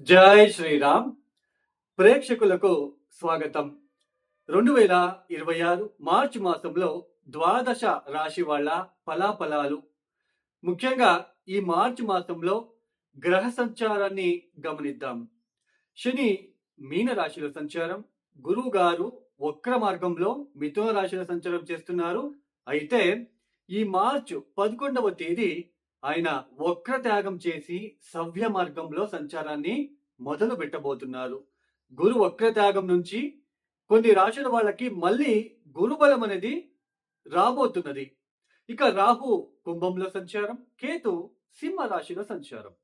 జై శ్రీరామ్. ప్రేక్షకులకు స్వాగతం. రెండు వేల ఇరవై ఆరు మార్చి మాసంలో ద్వాదశ రాశి వాళ్ళ ఫలాఫలాలు. ముఖ్యంగా ఈ మార్చి మాసంలో గ్రహ సంచారాన్ని గమనిద్దాం. శని మీన రాశిలో సంచారం గురువు గారు వక్ర మార్గంలో మిథున రాశిలో సంచారం చేస్తున్నారు. అయితే ఈ మార్చు పదకొండవ తేదీ ఆయన వక్ర త్యాగం చేసి సవ్య మార్గంలో సంచారాన్ని మొదలు పెట్టబోతున్నారు. గురు వక్ర త్యాగం నుంచి కొన్ని రాశుల వాళ్ళకి మళ్ళీ గురుబలం అనేది రాబోతున్నది. ఇక రాహు కుంభంలో సంచారం కేతు సింహ రాశిలో సంచారం.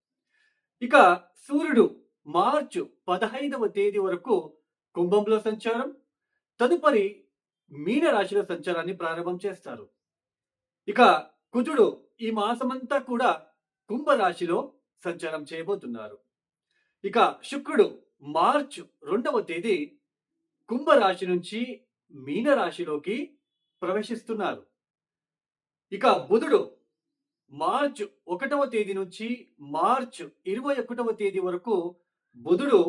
ఇక సూర్యుడు మార్చు పదహైదవ తేదీ వరకు కుంభంలో సంచారం తదుపరి మీన రాశిలో సంచారాన్ని ప్రారంభం చేస్తారు. ఇక కుజుడు ఈ మాసమంతా కూడా కుంభరాశిలో సంచారం చేయబోతున్నారు. ఇక శుక్రుడు మార్చ్ రెండవ తేదీ కుంభరాశి నుంచి మీనరాశిలోకి ప్రవేశిస్తున్నారు. ఇక బుధుడు మార్చ్ ఒకటవ తేదీ నుంచి మార్చ్ ఇరవై ఒకటవ తేదీ వరకు బుధుడు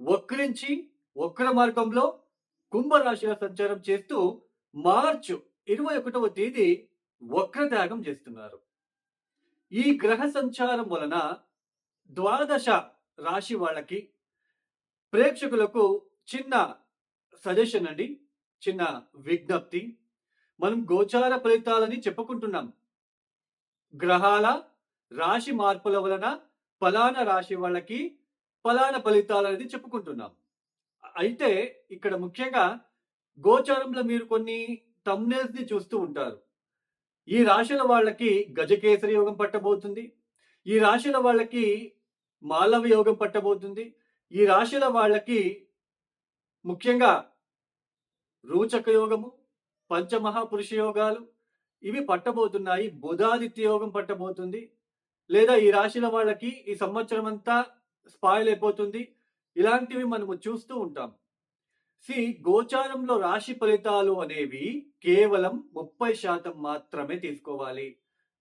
వక్రించి వక్ర మార్గంలో కుంభరాశిలో సంచారం చేస్తూ మార్చ్ ఇరవై ఒకటవ తేదీ వక్రత్యాగం చేస్తున్నారు. ఈ గ్రహ సంచారం వలన ద్వాదశ రాశి వాళ్ళకి ప్రేక్షకులకు చిన్న సజెషన్ అండి చిన్న విజ్ఞప్తి. మనం గోచార ఫలితాలని చెప్పుకుంటున్నాం. గ్రహాల రాశి మార్పుల వలన ఫలానా రాశి వాళ్ళకి ఫలానా ఫలితాలు అనేది చెప్పుకుంటున్నాం. అయితే ఇక్కడ ముఖ్యంగా గోచారంలో మీరు కొన్ని thumbnails ని చూస్తూ ఉంటారు. ఈ రాశుల వాళ్ళకి గజకేసరి యోగం పట్టబోతుంది. ఈ రాశుల వాళ్ళకి మాలవ యోగం పట్టబోతుంది. ఈ రాశుల వాళ్ళకి ముఖ్యంగా రూచక యోగము పంచమహాపురుష యోగాలు ఇవి పట్టబోతున్నాయి. బుధాదిత్య యోగం పట్టబోతుంది. లేదా ఈ రాశుల వాళ్ళకి ఈ సంవత్సరం అంతా స్పాయిల్ అయిపోతుంది ఇలాంటివి మనము చూస్తూ ఉంటాం. సి గోచారంలో రాశి ఫలితాలు అనేవి కేవలం ముప్పై శాతం మాత్రమే తీసుకోవాలి.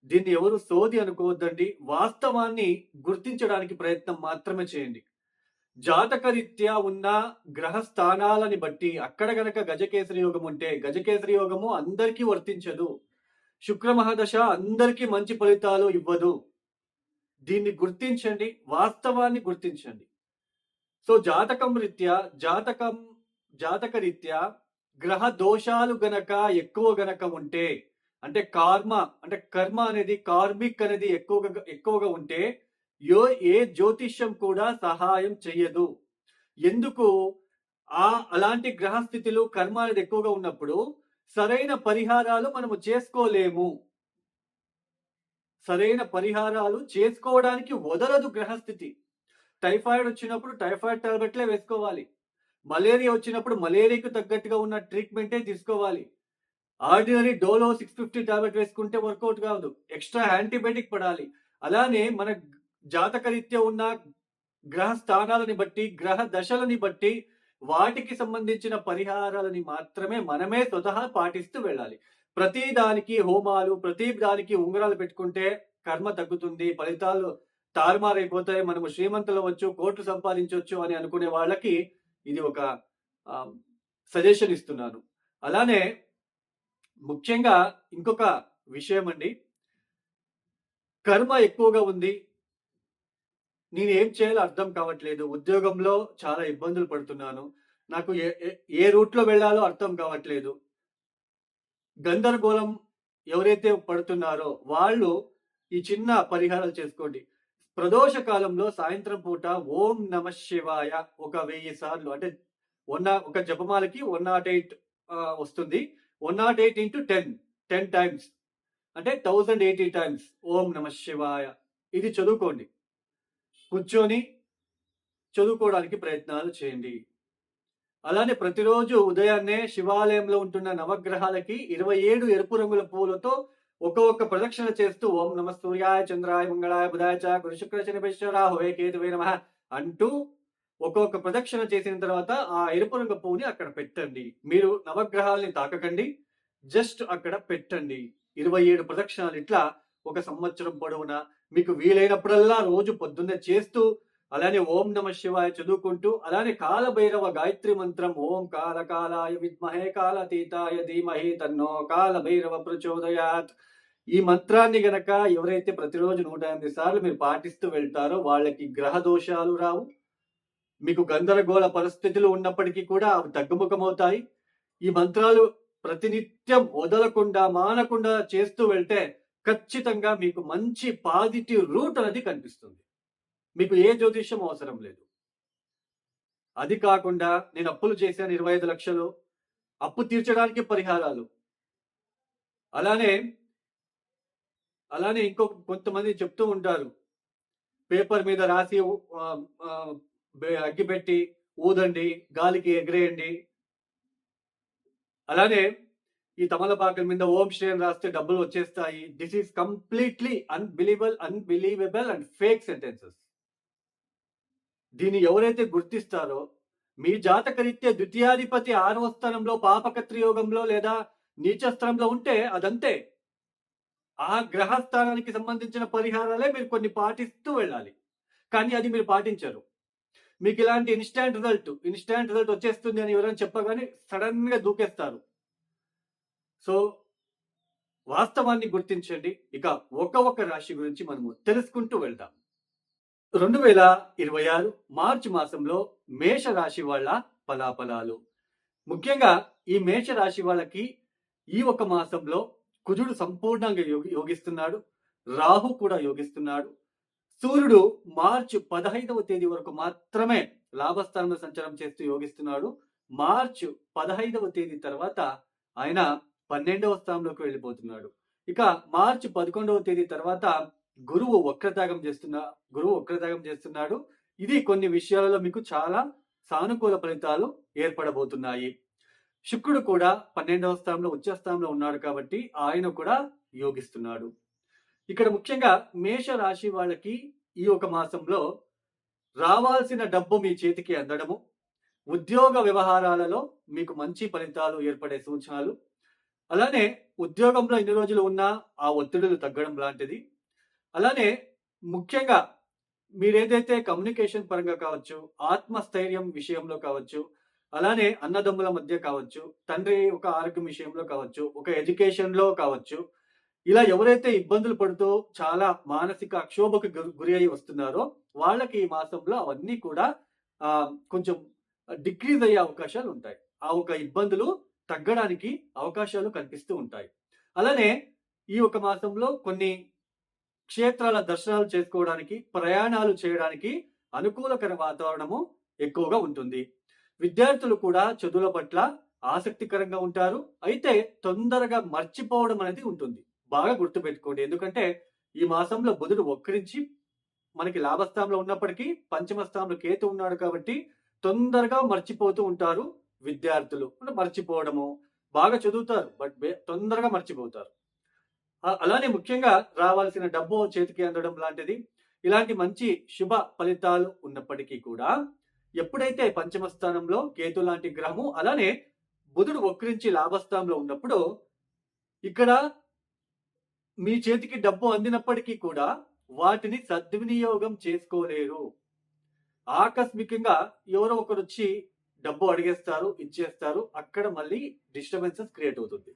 దీన్ని ఎవరు సోది అనుకోవద్దండి. వాస్తవాన్ని గుర్తించడానికి ప్రయత్నం మాత్రమే చేయండి. జాతకరీత్యా ఉన్న గ్రహ స్థానాలని బట్టి అక్కడ గనక గజకేసరి యోగం ఉంటే గజకేసరి యోగము అందరికీ వర్తించదు. శుక్ర మహాదశ అందరికీ మంచి ఫలితాలు ఇవ్వదు. దీన్ని గుర్తించండి. వాస్తవాన్ని గుర్తించండి. సో జాతకం రీత్యా జాతకం జాతకరీత్యా గ్రహ దోషాలు గనక ఎక్కువ గనక ఉంటే అంటే కార్మ అంటే కర్మ అనేది కార్మిక్ అనేది ఎక్కువగా ఎక్కువగా ఉంటే యో ఏ జ్యోతిష్యం కూడా సహాయం చెయ్యదు. ఎందుకు? ఆ అలాంటి గ్రహస్థితులు కర్మ అనేది ఎక్కువగా ఉన్నప్పుడు సరైన పరిహారాలు మనము చేసుకోలేము. సరైన పరిహారాలు చేసుకోవడానికి వదలదు గ్రహస్థితి. టైఫాయిడ్ వచ్చినప్పుడు టైఫాయిడ్ టాబ్లెట్లే వేసుకోవాలి. మలేరియా వచ్చినప్పుడు మలేరియాకు తగ్గట్టుగా ఉన్న ట్రీట్మెంటే తీసుకోవాలి. Ordinary Dolo six fifty tablet వేసుకుంటే వర్కౌట్ కాదు. ఎక్స్ట్రా యాంటీబయాటిక్ పడాలి. అలానే మన జాతకరీత్యా ఉన్న గ్రహ స్థానాలని బట్టి గ్రహ దశలని బట్టి వాటికి సంబంధించిన పరిహారాలని మాత్రమే మనమే స్వతహా పాటిస్తూ వెళ్ళాలి. ప్రతి దానికి హోమాలు ప్రతి దానికి ఉంగరాలు పెట్టుకుంటే కర్మ తగ్గుతుంది. ఫలితాలు తారుమారైపోతాయి. మనము శ్రీమంతులు వచ్చు కోట్లు సంపాదించవచ్చు అని అనుకునే వాళ్ళకి ఇది ఒక సజెషన్ ఇస్తున్నాను. అలానే ముఖ్యంగా ఇంకొక విషయం అండి కర్మ ఎక్కువగా ఉంది. నేను ఏం చేయాలో అర్థం కావట్లేదు. ఉద్యోగంలో చాలా ఇబ్బందులు పడుతున్నాను. నాకు ఏ ఏ- రూట్లో వెళ్ళాలో అర్థం కావట్లేదు. గందరగోళం ఎవరైతే పడుతున్నారో వాళ్ళు ఈ చిన్న పరిహారాలు చేసుకోండి. ప్రదోష కాలంలో సాయంత్రం పూట ఓం నమ శివాయ ఒక వెయ్యి సార్లు. అంటే వన్ ఒక జపమాలకి వన్ నాట్ ఎయిట్ వస్తుంది. One nought eight into ten ten times. అంటే థౌజండ్ ఎయిటీ టైమ్స్. ఓం నమ శివాయ. ఇది చదువుకోండి. కూర్చొని చదువుకోవడానికి ప్రయత్నాలు చేయండి. అలానే ప్రతిరోజు ఉదయాన్నే శివాలయంలో ఉంటున్న నవగ్రహాలకి ఇరవై ఏడు ఎరుపు రంగుల పూలతో ఒక్కొక్క ప్రదక్షిణ చేస్తూ ఓం నమ సూర్యాయ చంద్రాయ మంగళాయ బుధాయ చ గురు శుక్ర శనిపేశ్వర హోయే కేతువే నమ అంటూ ఒక్కొక్క ప్రదక్షిణ చేసిన తర్వాత ఆ ఎరుపు రంగు పువ్వుని అక్కడ పెట్టండి. మీరు నవగ్రహాలని తాకకండి. జస్ట్ అక్కడ పెట్టండి. ఇరవై ఏడు ప్రదక్షిణాలు ఇట్లా ఒక సంవత్సరం పొడవునా మీకు వీలైనప్పుడల్లా రోజు పొద్దున్నే చేస్తూ అలానే ఓం నమ శివాయ చదువుకుంటూ అలానే కాలభైరవ గాయత్రి మంత్రం ఓం కాల కాలాయ విద్మహే కాలతీతాయ ధీమహి తన్నో కాలభైరవ ప్రచోదయాత్. ఈ మంత్రాన్ని గనక ఎవరైతే ప్రతిరోజు నూట ఎనిమిది సార్లు మీరు పాటిస్తూ వెళ్తారో వాళ్ళకి గ్రహ దోషాలు రావు. మీకు గందరగోళ పరిస్థితులు ఉన్నప్పటికీ కూడా అవి తగ్గుముఖమవుతాయి. ఈ మంత్రాలు ప్రతినిత్యం వదలకుండా మానకుండా చేస్తూ వెళ్తే ఖచ్చితంగా మీకు మంచి పాజిటివ్ రూట్ అనేది కనిపిస్తుంది. మీకు ఏ జ్యోతిష్యం అవసరం లేదు. అది కాకుండా నేను అప్పులు చేశాను ఇరవై ఐదు లక్షలు. అప్పు తీర్చడానికి పరిహారాలు. అలానే అలానే ఇంకో కొంతమంది చెప్తూ ఉంటారు. పేపర్ మీద రాసి అగ్గిపెట్టి ఊదండి గాలికి ఎగిరేయండి. అలానే ఈ తమలపాకల మీద ఓం శ్రేయం రాస్తే డబ్బులు వచ్చేస్తాయి. This is completely unbelievable unbelievable and fake sentences. దీన్ని ఎవరైతే గుర్తిస్తారో మీ జాతకరీత్యా ద్వితీయాధిపతి ఆరవ స్థానంలో పాపకత్రియోగంలో లేదా నీచస్థానంలో ఉంటే అదంతే. ఆ గ్రహస్థానానికి సంబంధించిన పరిహారాలే మీరు కొన్ని పాటిస్తూ వెళ్ళాలి. కానీ అది మీరు పాటించరు. మీకు ఇలాంటి ఇన్స్టాంట్ రిజల్ట్ ఇన్స్టాంట్ రిజల్ట్ వచ్చేస్తుంది అని ఎవరైనా చెప్పగానే సడన్గా దూకేస్తారు. సో వాస్తవాన్ని గుర్తించండి. ఇక ఒక ఒక రాశి గురించి మనము తెలుసుకుంటూ వెళ్దాం. రెండు వేల ఇరవై ఆరు మార్చి మాసంలో మేష రాశి వాళ్ళ ఫలాఫలాలు. ముఖ్యంగా ఈ మేష రాశి వాళ్ళకి ఈ ఒక మాసంలో కుజుడు సంపూర్ణంగా యోగి యోగిస్తున్నాడు. రాహు కూడా యోగిస్తున్నాడు. సూర్యుడు మార్చి పదహైదవ తేదీ వరకు మాత్రమే లాభస్థానంలో సంచారం చేస్తూ యోగిస్తున్నాడు. మార్చి పదహైదవ తేదీ తర్వాత ఆయన పన్నెండవ స్థానంలోకి వెళ్ళిపోతున్నాడు. ఇక మార్చి పదకొండవ తేదీ తర్వాత గురువు వక్రత్యాగం చేస్తున్న గురువు వక్రత్యాగం చేస్తున్నాడు. ఇది కొన్ని విషయాలలో మీకు చాలా సానుకూల ఫలితాలు ఏర్పడబోతున్నాయి. శుక్రుడు కూడా పన్నెండవ స్థానంలో ఉచ్చ స్థానంలో ఉన్నాడు కాబట్టి ఆయన కూడా యోగిస్తున్నాడు. ఇక్కడ ముఖ్యంగా మేష రాశి వాళ్ళకి ఈ ఒక మాసంలో రావాల్సిన డబ్బు మీ చేతికి అందడము ఉద్యోగ వ్యవహారాలలో మీకు మంచి ఫలితాలు ఏర్పడే సూచనలు అలానే ఉద్యోగంలో ఎన్ని రోజులు ఉన్నా ఆ ఒత్తిడులు తగ్గడం లాంటిది. అలానే ముఖ్యంగా మీరేదైతే కమ్యూనికేషన్ పరంగా కావచ్చు ఆత్మస్థైర్యం విషయంలో కావచ్చు అలానే అన్నదమ్ముల మధ్య కావచ్చు తండ్రి ఒక ఆరోగ్యం విషయంలో కావచ్చు ఒక ఎడ్యుకేషన్లో కావచ్చు ఇలా ఎవరైతే ఇబ్బందులు పడుతూ చాలా మానసిక అక్షోభకు గురి- గురి అయి వస్తున్నారో వాళ్ళకి ఈ మాసంలో అవన్నీ కూడా ఆ, కొంచెం డిక్రీజ్ అయ్యే అవకాశాలు ఉంటాయి. ఆ ఒక ఇబ్బందులు తగ్గడానికి అవకాశాలు కనిపిస్తూ ఉంటాయి. అలానే ఈ ఒక మాసంలో కొన్ని క్షేత్రాల దర్శనాలు చేసుకోవడానికి ప్రయాణాలు చేయడానికి అనుకూలకర వాతావరణము ఎక్కువగా ఉంటుంది. విద్యార్థులు కూడా చదువుల పట్ల ఆసక్తికరంగా ఉంటారు. అయితే తొందరగా మర్చిపోవడం అనేది ఉంటుంది. బాగా గుర్తుపెట్టుకోండి. ఎందుకంటే ఈ మాసంలో బుధుడు వక్రించి మనకి లాభస్థానంలో ఉన్నప్పటికీ పంచమ స్థానంలో కేతు ఉన్నాడు కాబట్టి తొందరగా మర్చిపోతూ ఉంటారు విద్యార్థులు. అంటే మర్చిపోవడము బాగా చదువుతారు బట్ తొందరగా మర్చిపోతారు. అలానే ముఖ్యంగా రావాల్సిన డబ్బు చేతికి అందడం లాంటిది. ఇలాంటి మంచి శుభ ఫలితాలు ఉన్నప్పటికీ కూడా ఎప్పుడైతే పంచమ స్థానంలో కేతు లాంటి గ్రహము అలానే బుధుడు వక్రించి లాభస్థానంలో ఉన్నప్పుడు ఇక్కడ మీ చేతికి డబ్బు అందినప్పటికీ కూడా వాటిని సద్వినియోగం చేసుకోలేరు. ఆకస్మికంగా ఎవరో ఒకరు వచ్చి డబ్బు అడిగేస్తారు ఇచ్చేస్తారు అక్కడ మళ్ళీ డిస్టర్బెన్సెస్ క్రియేట్ అవుతుంది.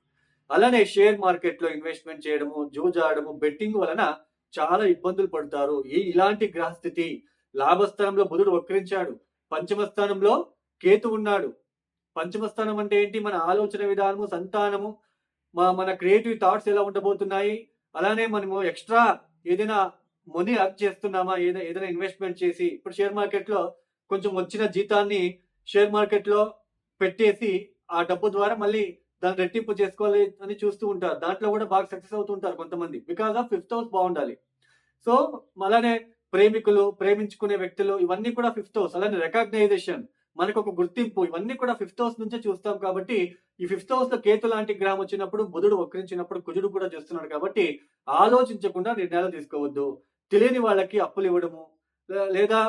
అలానే షేర్ మార్కెట్లో ఇన్వెస్ట్మెంట్ చేయడము జూజాడము బెట్టింగ్ వలన చాలా ఇబ్బందులు పడతారు. ఈ ఇలాంటి గ్రహస్థితి లాభస్థానంలో బుధుడు వక్రించాడు పంచమ స్థానంలో కేతు ఉన్నాడు. పంచమ స్థానం అంటే ఏంటి? మన ఆలోచన విధానము సంతానము మా మన క్రియేటివ్ థాట్స్ ఎలా ఉండబోతున్నాయి? అలానే మనము ఎక్స్ట్రా ఏదైనా మనీ అర్న్ చేస్తున్నామా? ఏదైనా ఏదైనా ఇన్వెస్ట్మెంట్ చేసి ఇప్పుడు షేర్ మార్కెట్లో కొంచెం వచ్చిన జీతాన్ని షేర్ మార్కెట్లో పెట్టేసి ఆ డబ్బు ద్వారా మళ్ళీ దాన్ని రెట్టింపు చేసుకోవాలి అని చూస్తూ ఉంటారు. దాంట్లో కూడా బాగా సక్సెస్ అవుతుంటారు కొంతమంది. బికాస్ ఆఫ్ ఫిఫ్త్ హౌస్ బాగుండాలి. సో అలానే ప్రేమికులు ప్రేమించుకునే వ్యక్తులు ఇవన్నీ కూడా ఫిఫ్త్ హౌస్ అలానే రికగ్నైజేషన్ మనకు ఒక గుర్తింపు. ఇవన్నీ కూడా ఫిఫ్త్ హౌస్ నుంచే చూస్తాం కాబట్టి ఈ ఫిఫ్త్ హౌస్లో కేతు లాంటి గ్రహం వచ్చినప్పుడు బుధుడు వక్రించినప్పుడు కుజుడు కూడా చేస్తున్నాడు కాబట్టి ఆలోచించకుండా నిర్ణయాలు తీసుకోవద్దు. తెలియని వాళ్ళకి అప్పులు ఇవ్వడము లేదా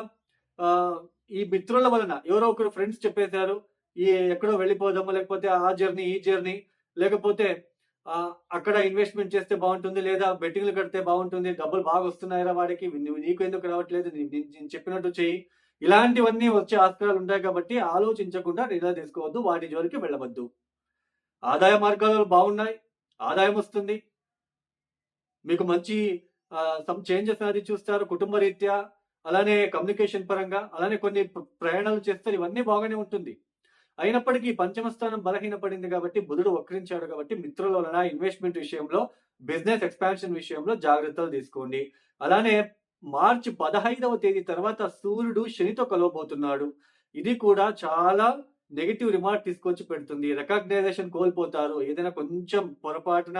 ఈ మిత్రుల వలన ఎవరో ఒకరు ఫ్రెండ్స్ చెప్పేశారు ఈ ఎక్కడో వెళ్ళిపోదాము లేకపోతే ఆ జర్నీ ఈ జర్నీ లేకపోతే అక్కడ ఇన్వెస్ట్‌మెంట్ చేస్తే బాగుంటుంది లేదా బెట్టింగ్‌లు కడితే బాగుంటుంది డబ్బులు బాగా వస్తున్నాయిరా వాడికి. నువ్వు నీకెందుకు రావట్లేదు? నేను చెప్పినట్టు చెయ్యి. ఇలాంటివన్నీ వచ్చే ఆస్కారాలు ఉంటాయి కాబట్టి ఆలోచించకుండా నిర్ణయాలు తీసుకోవద్దు. వాటి జోలికి వెళ్ళవద్దు. ఆదాయ మార్గాలు బాగున్నాయి ఆదాయం వస్తుంది. మీకు మంచి సమ్ చేంజెస్ అది చూస్తారు కుటుంబ రీత్యా. అలానే కమ్యూనికేషన్ పరంగా, అలానే కొన్ని ప్రయాణాలు చేస్తారు. ఇవన్నీ బాగానే ఉంటుంది. అయినప్పటికీ పంచమ స్థానం బలహీనపడింది కాబట్టి బుధుడు వక్రించాడు కాబట్టి మిత్రుల వలన ఇన్వెస్ట్‌మెంట్ విషయంలో, బిజినెస్ ఎక్స్‌పాన్షన్ విషయంలో జాగ్రత్తలు తీసుకోండి. అలానే మార్చి 15వ తేదీ తర్వాత సూర్యుడు శనితో కలవబోతున్నాడు. ఇది కూడా చాలా నెగిటివ్ రిమార్క్ తీసుకొచ్చి పెడుతుంది. రికగ్నైజేషన్ కోల్పోతారు. ఏదైనా కొంచెం పొరపాటున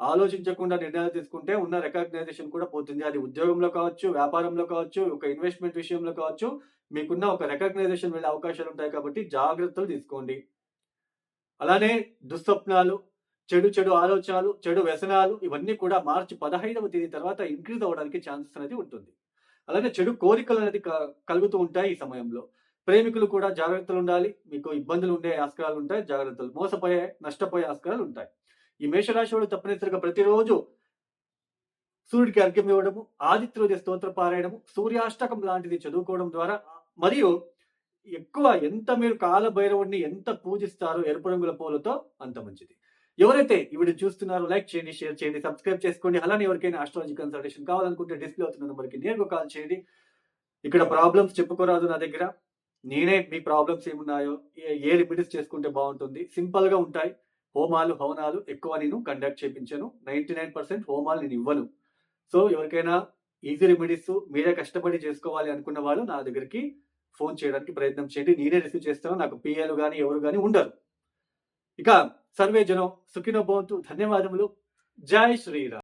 ఆలోచించకుండా నిర్ణయాలు తీసుకుంటే ఉన్న రికగ్నైజేషన్ కూడా పోతుంది. అది ఉద్యోగంలో కావచ్చు, వ్యాపారంలో కావచ్చు, ఒక ఇన్వెస్ట్‌మెంట్ విషయంలో కావచ్చు. మీకున్న ఒక రికగ్నైజేషన్ వెళ్ళే అవకాశాలు ఉంటాయి కాబట్టి జాగ్రత్తలు తీసుకోండి. అలానే దుస్వప్నాలు, చెడు చెడు ఆలోచనలు, చెడు వ్యసనాలు ఇవన్నీ కూడా మార్చి 15వ తేదీ తర్వాత ఇంక్రీజ్ అవ్వడానికి ఛాన్సెస్ అనేది ఉంటుంది. అలానే చెడు కోరికలు అనేది క కలుగుతూ ఉంటాయి ఈ సమయంలో. ప్రేమికులు కూడా జాగ్రత్తలు ఉండాలి. మీకు ఇబ్బందులు ఉండే ఆస్కారాలు ఉంటాయి. జాగ్రత్తలు. మోసపోయే, నష్టపోయే ఆస్కారాలు ఉంటాయి. ఈ మేషరాశి వాళ్ళు తప్పనిసరిగా ప్రతిరోజు సూర్యుడికి అర్ఘ్యం ఇవ్వడము, ఆదిత్యోదయ స్తోత్ర పారాయణము, సూర్యాష్టకం లాంటిది చదువుకోవడం ద్వారా మరియు ఎక్కువ ఎంత మీరు కాలభైరవుడిని ఎంత పూజిస్తారో ఎరుపు రంగుల పూలతో అంత మంచిది. ఎవరైతే ఈ చూస్తున్నారో లైక్ చేయండి, షేర్ చేయండి, సబ్స్క్రైబ్ చేసుకోండి. అలానే ఎవరికైనా ఆస్ట్రాలజీ కన్సల్టేషన్ కావాలనుకుంటే డిస్‌ప్లే అవుతున్న నెంబర్కి నేరుగా కాల్ చేయండి. ఇక్కడ ప్రాబ్లమ్స్ చెప్పుకోరాదు నా దగ్గర. నేనే మీ ప్రాబ్లమ్స్ ఏమున్నాయో, ఏ ఏ చేసుకుంటే బాగుంటుంది సింపుల్‌గా ఉంటాయి. హోమాలు, హవనాలు ఎక్కువ నేను కండక్ట్ చేయించాను నైంటీ నైన్ పర్సెంట్ హోమాలు నేను ఇవ్వను. సో ఎవరికైనా ఈజీ రెమెడీస్ మీరే కష్టపడి చేసుకోవాలి అనుకున్న వాళ్ళు నా దగ్గరికి ఫోన్ చేయడానికి ప్రయత్నం చేయండి. నేనే రిసీవ్ చేస్తాను. నాకు పిఏలు కానీ ఎవరు కానీ ఉండరు. ఇక సర్వే జనం సుఖినో భవంతు. ధన్యవాదములు. జై శ్రీరామ్.